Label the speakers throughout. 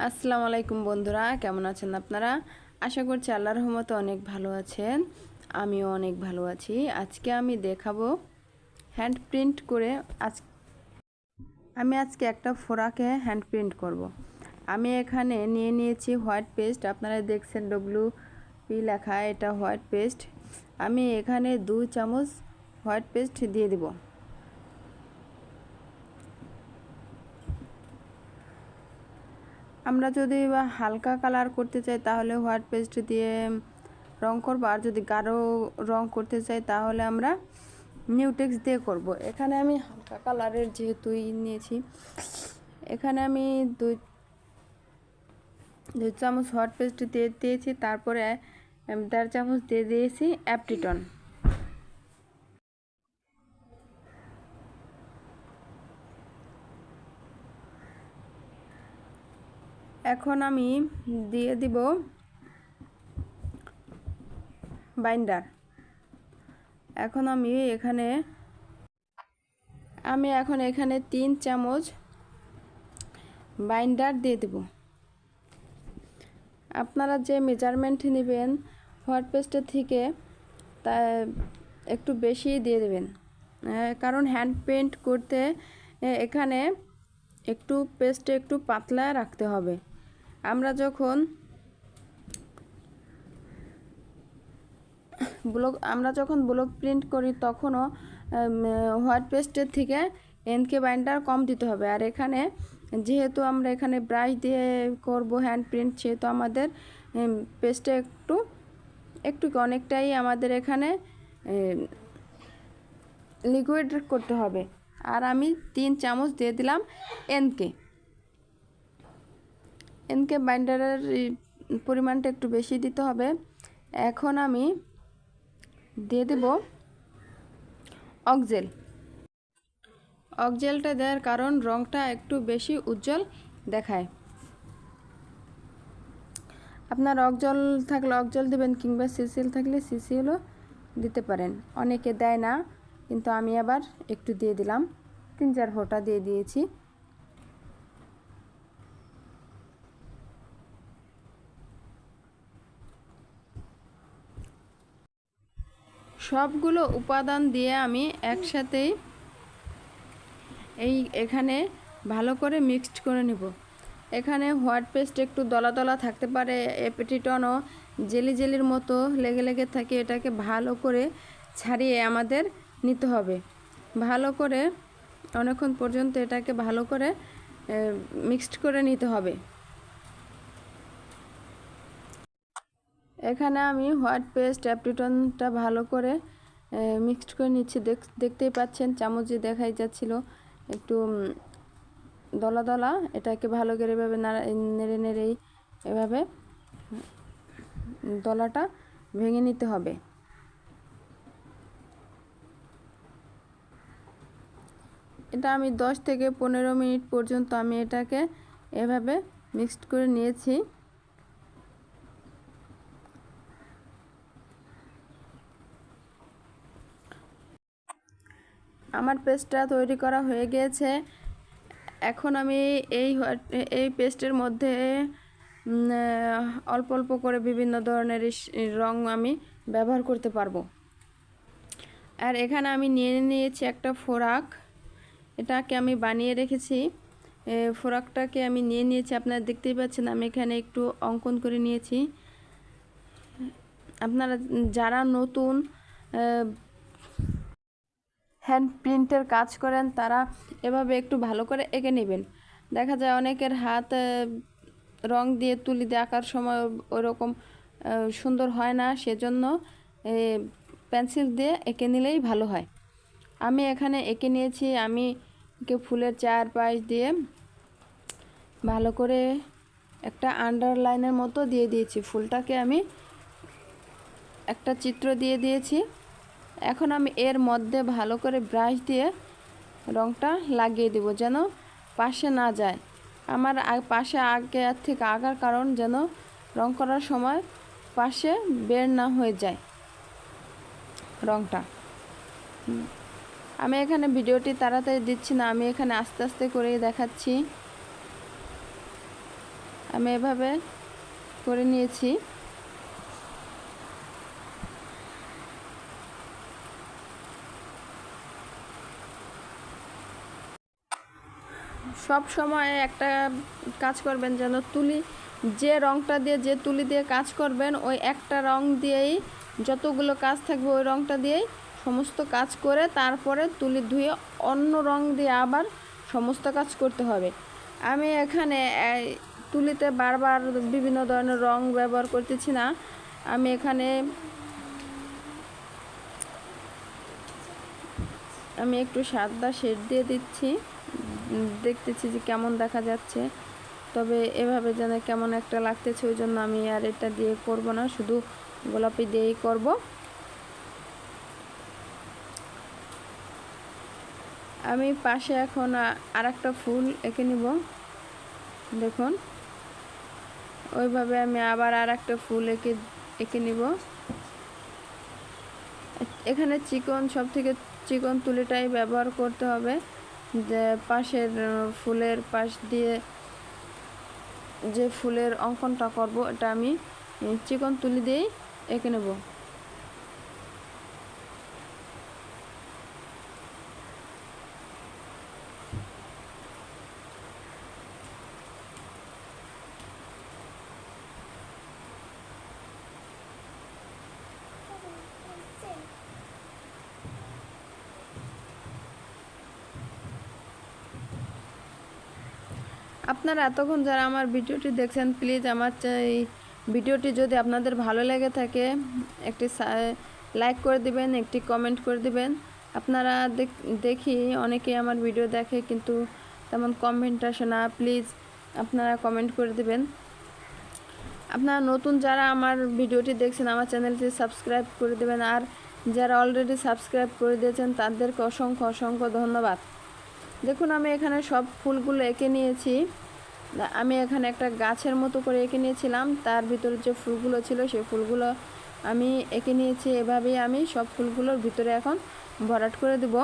Speaker 1: আসসালামু আলাইকুম বন্ধুরা, কেমন আছেন আপনারা? আশা করছি আল্লাহর রহমতে অনেক ভালো আছেন, আমিও অনেক ভালো আছি। আজকে আমি দেখাবো হ্যান্ড প্রিন্ট করে আজ আমি আজকে একটা ফোরাকে হ্যান্ড প্রিন্ট করব। আমি এখানে নিয়ে নিয়েছি হোয়াইট পেস্ট আপনারা দেখছেন ডব্লু পি লেখা এটা হোয়াইট পেস্ট আমি এখানে দু চামচ হোয়াইট পেস্ট দিয়ে দিব। আমরা যদি হালকা কালার করতে চাই, তাহলে হোয়াইট পেস্ট দিয়ে রং করব। আর যদি গাঢ় রং করতে চাই, তাহলে আমরা নিউটেক্স দিয়ে করব। এখানে আমি হালকা কালারের যেহেতু নিয়েছি, এখানে আমি দুই দুই চামচ হট পেস্ট দিয়ে দিয়েছি। তারপরে দেড় চামচ দিয়ে দিয়েছি অ্যাপটিটন এখন আমি দিয়ে দিব বাইন্ডার এখন আমি এখানে, আমি এখন এখানে তিন চামচ বাইন্ডার দিয়ে দেব। আপনারা যে মেজারমেন্ট নেবেন হোয়াট পেস্টের থেকে তা একটু বেশি দিয়ে দেবেন। কারণ হ্যান্ড পেন্ট করতে এখানে একটু পেস্টে একটু পাতলা রাখতে হবে। আমরা যখন ব্লক আমরা যখন ব্লক প্রিন্ট করি, তখনও হোয়াইট পেস্টের থেকে এনকে বাইন্ডার কম দিতে হবে। আর এখানে যেহেতু আমরা এখানে ব্রাশ দিয়ে করব হ্যান্ড প্রিন্ট সেহেতু আমাদের পেস্টে একটু একটু অনেকটাই আমাদের এখানে লিকুইড করতে হবে। আর আমি তিন চামচ দিয়ে দিলাম এনকে এনকে বাইন্ডারের পরিমাণটা একটু বেশি দিতে হবে। এখন আমি দিয়ে দেব অকজেল অকজেলটা দেওয়ার কারণ রঙটা একটু বেশি উজ্জ্বল দেখায়। আপনার অকজল থাকলে অকজল দেবেন কিংবা সিসিল থাকলে সিসিলও দিতে পারেন। অনেকে দেয় না, কিন্তু আমি আবার একটু দিয়ে দিলাম। তিন চার ফোঁটা দিয়ে দিয়েছি। সবগুলো উপাদান দিয়ে আমি একসাথেই এই এখানে ভালো করে মিক্সড করে নেব। এখানে হোয়াইট পেস্ট একটু দলা দলা থাকতে পারে এপেটিটনও জেলি জেলির মতো লেগে লেগে থাকে, এটাকে ভালো করে ছাড়িয়ে আমাদের নিতে হবে। ভালো করে অনেকক্ষণ পর্যন্ত এটাকে ভালো করে মিক্সড করে নিতে হবে। এখানে আমি হোয়াইট পেস্ট অ্যাপটিটনটা ভালো করে মিক্সড করে নিচ্ছি। দেখতেই পাচ্ছেন, চামচ দেখাই যাচ্ছিল। একটু দলা দলা, এটাকে ভালো করে এভাবে নেড়ে নেড়েই এভাবে, দলাটা ভেঙে নিতে হবে। এটা আমি দশ থেকে পনেরো মিনিট পর্যন্ত আমি এটাকে এভাবে মিক্সড করে নিয়েছি। আমার পেস্টটা তৈরি করা হয়ে গিয়েছে এখন আমি এই এই পেস্টের মধ্যে অল্প অল্প করে বিভিন্ন ধরনের রং আমি ব্যবহার করতে পারব। আর এখানে আমি নিয়ে নিয়েছি একটা ফোরাক। এটাকে আমি বানিয়ে রেখেছি। ফোরাকটাকে আমি নিয়ে নিয়েছি। আপনারা দেখতেই পাচ্ছেন আমি এখানে একটু অঙ্কন করে নিয়েছি। আপনারা, যারা নতুন হ্যান্ড প্রিন্টের কাজ করেন, তারা এভাবে একটু ভালো করে এঁকে নেবেন। দেখা যায় অনেকের হাত রং দিয়ে তুলি দিয়ে আঁকার সময় ওরকম সুন্দর হয় না, সেজন্য পেন্সিল দিয়ে এঁকে নিলেই ভালো হয়। আমি এখানে এঁকে নিয়েছি, আমি কে ফুলের চার পাশ দিয়ে ভালো করে একটা আন্ডারলাইনের মতো দিয়ে দিয়েছি। ফুলটাকে আমি একটা চিত্র দিয়ে দিয়েছি। এখন আমি এর মধ্যে ভালো করে ব্রাশ দিয়ে রংটা লাগিয়ে দেব যেন পাশে না যায়। আমার পাশে আগে থেকে আগার কারণ যেন রং করার সময় পাশে বের না হয়ে যায় রংটা। আমি এখানে ভিডিওটি তাড়াতাড়ি দিচ্ছি না, আমি এখানে আস্তে আস্তে করেই দেখাচ্ছি। আমি এভাবে করে নিয়েছি। সব সময় একটা কাজ করবেন যেন তুলি, যে রংটা দিয়ে, যে তুলি দিয়ে কাজ করবেন, ওই একটা রং দিয়েই যতগুলো কাজ থাকবে ওই রংটা দিয়েই সমস্ত কাজ করে তারপরে তুলি ধুয়ে অন্য রং দিয়ে আবার সমস্ত কাজ করতে হবে। আমি এখানে তুলিতে বারবার বিভিন্ন ধরনের রং ব্যবহার করতেছি না। আমি এখানে, আমি একটু সাদা শেড দিয়ে দিচ্ছি। দেখতেছি যে কেমন দেখা যাচ্ছে। তবে এভাবে যেন কেমন একটা লাগতেছে, ওই জন্য আমি আর এটা দিয়ে করব না, শুধু গোলাপি দিয়েই করব। আমি পাশে এখন আর একটা ফুল এঁকে নিব। দেখুন। ওইভাবে আমি আবার আর একটা ফুল এঁকে এঁকে নিব। এখানে চিকন সব থেকে চিকন তুলিটাই ব্যবহার করতে হবে। যে পাশের ফুলের পাশ দিয়ে যে ফুলের অঙ্কনটা করব, এটা আমি চিকন তুলি দিয়েই এঁকে নেব। আপনারা এতক্ষণ যারা আমার ভিডিওটি দেখছেন প্লিজ আমার এই ভিডিওটি যদি আপনাদের ভালো লেগে থাকে, একটি লাইক করে দিবেন, একটি কমেন্ট করে দিবেন। আপনারা দেখ- অনেকেই আমার ভিডিও দেখে, কিন্তু তেমন কমেন্ট আসে না। প্লিজ আপনারা কমেন্ট করে দিবেন। আপনারা নতুন যারা আমার ভিডিওটি দেখছেন, আমার চ্যানেলটি সাবস্ক্রাইব করে দেবেন। আর যারা অলরেডি সাবস্ক্রাইব করে দিয়েছেন, তাদেরকে অসংখ্য অসংখ্য ধন্যবাদ। দেখুন, আমি এখানে সব ফুলগুলো এঁকে নিয়েছি। আমি এখানে একটা গাছের মতো করে এঁকে নিয়েছিলাম। তার ভিতরে যে ফুলগুলো ছিল সেই ফুলগুলো আমি এঁকে নিয়েছি। এভাবেই আমি সব ফুলগুলোর ভিতরে এখন ভরাট করে দেব।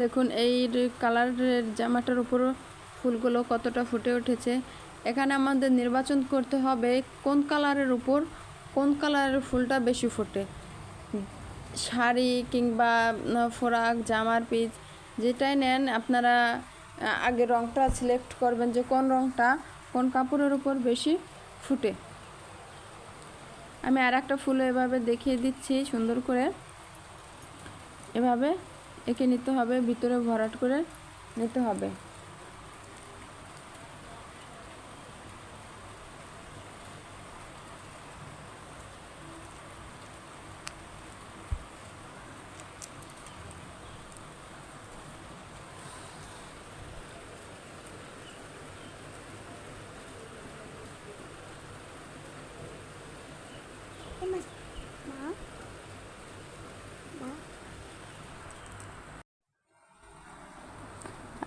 Speaker 1: দেখুন, এই কালারের জামাটার উপরও ফুলগুলো কতটা ফুটে উঠেছে। এখানে আমাদের নির্বাচন করতে হবে কোন কালারের উপর, কোন কালারের ফুলটা বেশি ফোটে। শাড়ি কিংবা ফোরাক, জামার পিচ যেটাই নেন, আপনারা আগে রংটা সিলেক্ট করবেন যে কোন রংটা কোন কাপড়ের উপর বেশি ফুটে। আমি আর একটা ফুল এভাবে দেখিয়ে দিচ্ছি সুন্দর করে। এভাবে এঁকে নিতে হবে ভিতরে ভরাট করে নিতে হবে।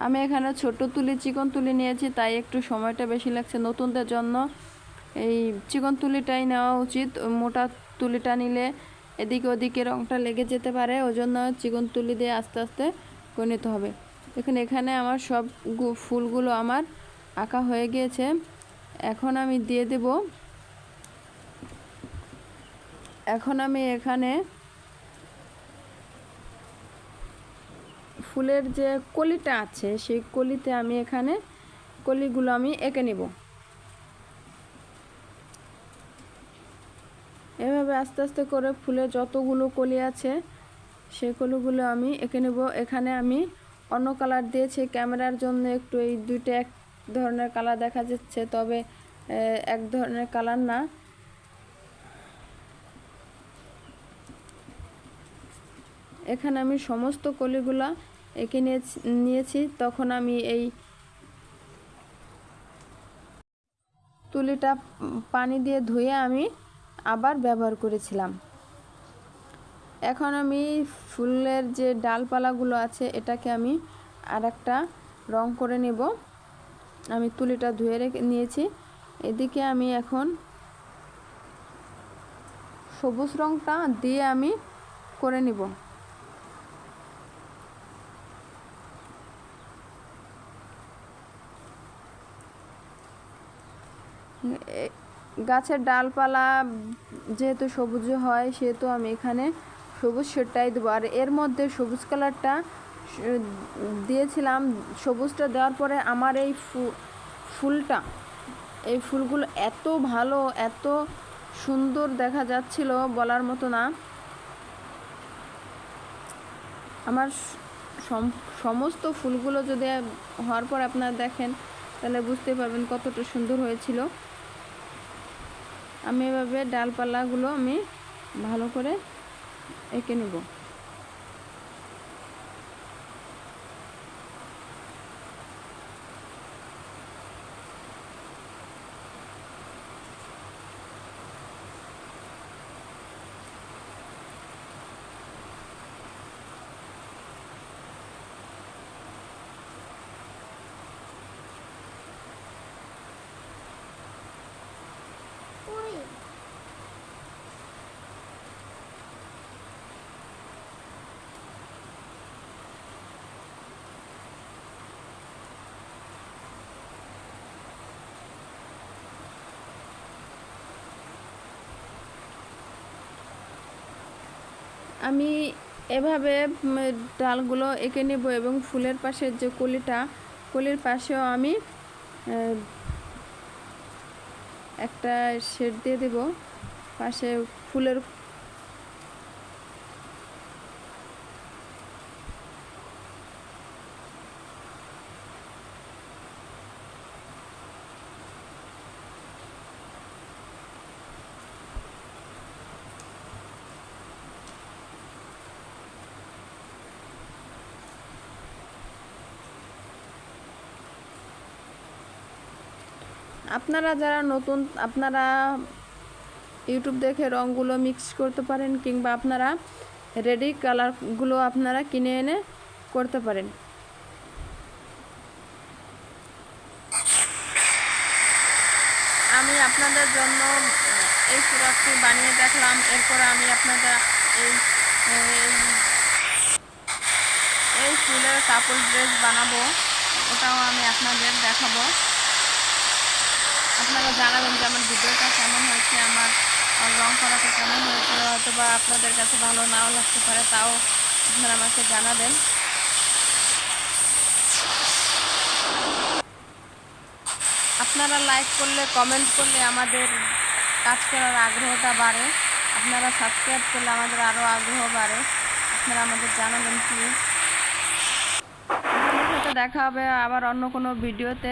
Speaker 1: আমি এখানে ছোট তুলি, চিকন তুলি নিয়েছি, তাই একটু সময়টা বেশি লাগছে নতুনদের জন্য। এই চিকন তুলিটাই নেওয়া উচিত, মোটা তুলিটা নিলে এদিকে ওদিকে রংটা লেগে যেতে পারে ওই জন্য চিকন তুলি দিয়ে আস্তে আস্তে নিতে হবে। দেখুন, এখানে আমার সব ফুলগুলো আমার আঁকা হয়ে গিয়েছে। এখন আমি দিয়ে দেব। এখন আমি এখানে ফুলের যে কলিটা আছে, সেই কলিতে আমি এখানে কলিগুলো আমি এঁকে নেব। এভাবে আস্তে আস্তে করে ফুলের যতগুলো কলি আছে, সেই কলিগুলো আমি এঁকে নেব। এখানে আমি অন্য কালার দিয়েছি। ক্যামেরার জন্য একটু এই দুইটা এক ধরনের কালার দেখা যাচ্ছে, তবে এক ধরনের কালার না। এখানে আমি সমস্ত কলিগুলা এঁকে নিয়েছি তখন আমি এই তুলিটা পানি দিয়ে ধুয়ে আমি আবার ব্যবহার করেছিলাম। এখন আমি ফুলের যে ডালপালাগুলো আছে, এটাকে আমি আর একটা রং করে নেব। আমি তুলিটা ধুয়ে রেখে নিয়েছি। এদিকে আমি এখন সবুজ রংটা দিয়ে আমি করে নিব। গাছের ডালপালা যেহেতু সবুজ হয়, সেহেতু আমি এখানে সবুজ শেডটাই দেবো। আর এর মধ্যে সবুজ কালারটা দিয়েছিলাম। সবুজটা দেওয়ার পরে আমার এই ফুলটা, এই ফুলগুলো এত ভালো, এত সুন্দর দেখা যাচ্ছিল বলার মতো না। আমার সমস্ত ফুলগুলো যদি হওয়ার পর আপনারা দেখেন, তাহলে বুঝতে পারবেন কতটা সুন্দর হয়েছিল। আমি এভাবে ডালপালাগুলো আমি ভালো করে এঁকে নেব। আমি এভাবে ডালগুলো এঁকে নেব এবং ফুলের পাশের যে কলিটা, কলির পাশেও আমি একটা শেড দিয়ে দেব। পাশে ফুলের আপনারা যারা নতুন, আপনারা ইউটিউব দেখে রঙগুলো মিক্স করতে পারেন কিংবা আপনারা রেডি কালারগুলো আপনারা কিনে এনে করতে পারেন। আমি আপনাদের জন্য এই সুরাতটি বানিয়ে দেখলাম, এরপরে আমি আপনাদের এই- এই ফুলের কাপড় ড্রেস বানাবো, ওটাও আমি আপনাদের দেখাবো। আপনারা জানাবেন যে আমার ভিডিওটা কেমন হয়েছে, আমার রং করাটা কেমন হয়েছে হয়তো বা আপনাদের কাছে ভালো নাও লাগতে পারে, তাও আপনারা আমাকে জানাবেন। আপনারা লাইক করলে কমেন্ট করলে আমাদের কাজ করার আগ্রহটা বাড়ে। আপনারা সাবস্ক্রাইব করলে আমাদের আরও আগ্রহ বাড়ে। আপনারা আমাদের জানাবেন প্লিজ দেখা হবে আবার অন্য কোনো ভিডিওতে।